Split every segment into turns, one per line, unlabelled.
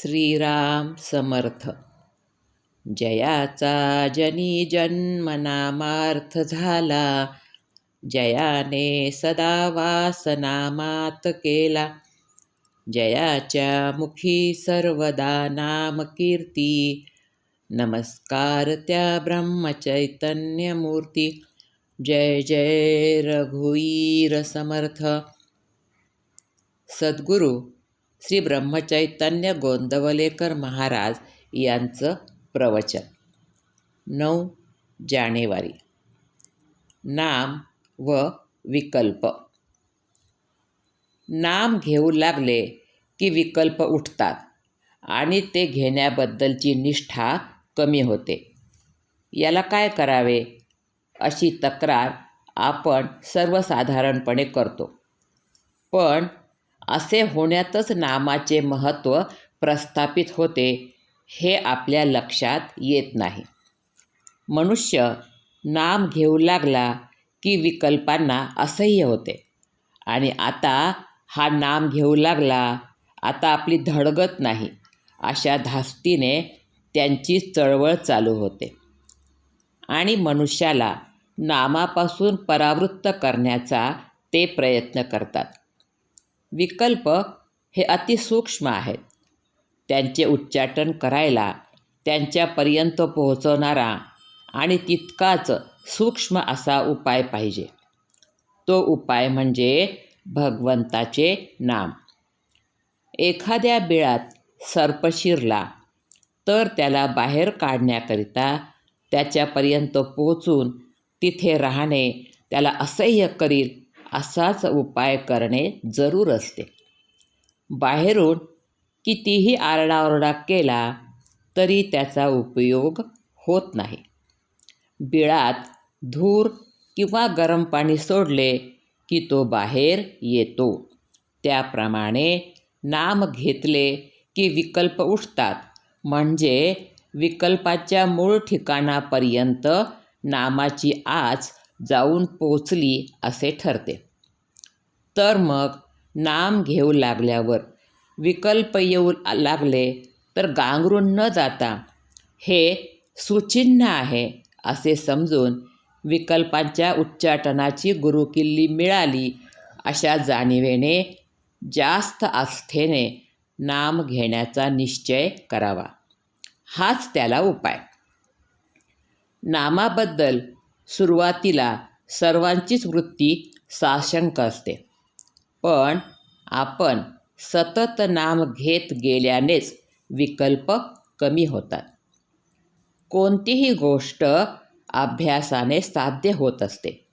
श्रीराम समर्थ। जयाचा जनी जन्मनामार्थ झाला। जयाने सदा वासनामात केला। जयाच्या मुखी सर्वदा नाम कीर्ती। नमस्कार त्या ब्रह्मचैतन्यमूर्ती जय जय रघुवीर समर्थ। सद्गुरू श्री ब्रह्मचैतन्य गोंदवलेकर महाराज यांचं प्रवचन. नऊ जानेवारी. नाम व विकल्प. नाम घेऊ लागले की विकल्प उठतात आणि ते घेण्याबद्दलची निष्ठा कमी होते. याला काय करावे? अशी तक्रार आपण सर्वसाधारणपणे करतो. पण असे होण्यातच नामाचे महत्त्व प्रस्थापित होते हे आपल्या लक्षात येत नाही. मनुष्य नाम घेऊ लागला की विकल्पांना असह्य होते. आणि आता हा नाम घेऊ लागला आता आपली धडगत नाही अशा धास्तीने त्यांची चळवळ चालू होते. आणि मनुष्याला नामापासून परावृत्त करण्याचा ते प्रयत्न करतात. विकल्प हे अतिसूक्ष्म आहेत. त्यांचे उच्चाटन करायला त्यांच्यापर्यंत पोहोचवणारा आणि तितकाच सूक्ष्म असा उपाय पाहिजे. तो उपाय म्हणजे भगवंताचे नाम. एखाद्या बिळात सर्प शिरला तर त्याला बाहेर काढण्याकरिता त्याच्यापर्यंत पोहोचून तिथे राहणे त्याला असह्य करील असाच उपाय करणे जरूर असते. बाहेरून कितीही आरडाओरडा केला तरी त्याचा उपयोग होत नाही. बिळात धूर किंवा गरम पाणी सोडले की तो बाहेर येतो. त्याप्रमाणे नाम घेतले की विकल्प उठतात. म्हणजे विकल्पाच्या मूळ ठिकाणापर्यंत नामाची आच जाऊन पोचली असे ठरते. तर मग नाम घेऊ लागल्यावर विकल्प येऊ लागले तर गांगरून न जाता हे सुचिन्ह आहे असे समजून विकल्पांच्या उच्चाटनाची गुरुकिल्ली मिळाली अशा जाणिवेने जास्त आस्थेने नाम घेण्याचा निश्चय करावा. हाच त्याला उपाय. नामाबद्दल सुरुवातीला सर्वांचीच वृत्ती साशंक असते. पण आपण सतत नाम घेत गेल्यानेच विकल्प कमी होतात. कोणतीही गोष्ट अभ्यासाने साध्य होत असते.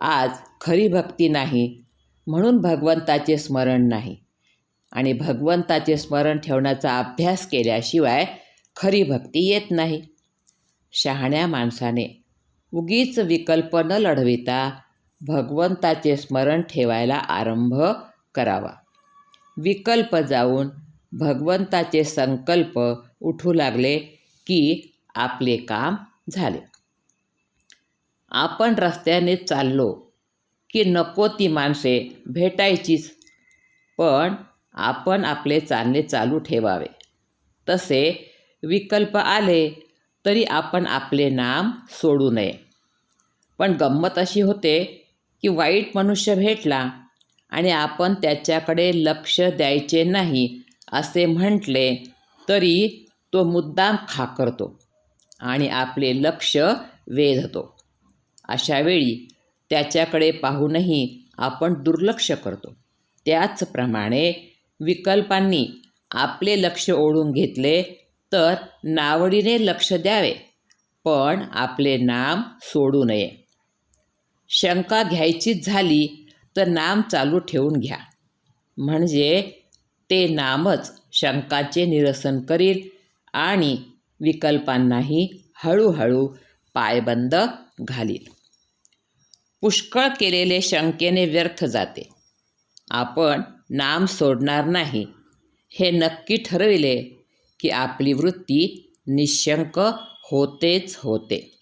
आज खरी भक्ती नाही म्हणून भगवंताचे स्मरण नाही. आणि भगवंताचे स्मरण ठेवण्याचा अभ्यास केल्याशिवाय खरी भक्ती येत नाही. शहाण्या माणसाने उगीच विकल्प न लढविता भगवंताचे स्मरण ठेवायला आरंभ करावा. विकल्प जाऊन भगवंताचे संकल्प उठू लागले की आपले काम झाले. आपण रस्त्याने चाललो की नको ती माणसे भेटायचीच पण आपण आपले चालणे चालू ठेवावे. तसे विकल्प आले तरी आपण आपले नाम सोडू नये. पण गंमत अशी होते की वाईट मनुष्य भेटला आणि आपण त्याच्याकडे लक्ष द्यायचे नाही असे म्हटले तरी तो मुद्दाम खाकरतो आणि आपले लक्ष वेधतो. अशावेळी त्याच्याकडे पाहूनही आपण दुर्लक्ष करतो. त्याचप्रमाणे विकल्पांनी आपले लक्ष ओढून घेतले तर नावडीने लक्ष द्यावे पण आपले नाम सोडू नये. शंका घ्यायचीच झाली तर नाम चालू ठेवून घ्या. म्हणजे ते नामच शंकाचे निरसन करील आणि विकल्पांनाही हळूहळू पायबंद घालील. पुष्कळ केलेले शंकेने व्यर्थ जाते. आपण नाम सोडणार नाही. हे नक्की ठरविले की आपली वृत्ती निशंक होतेच होते.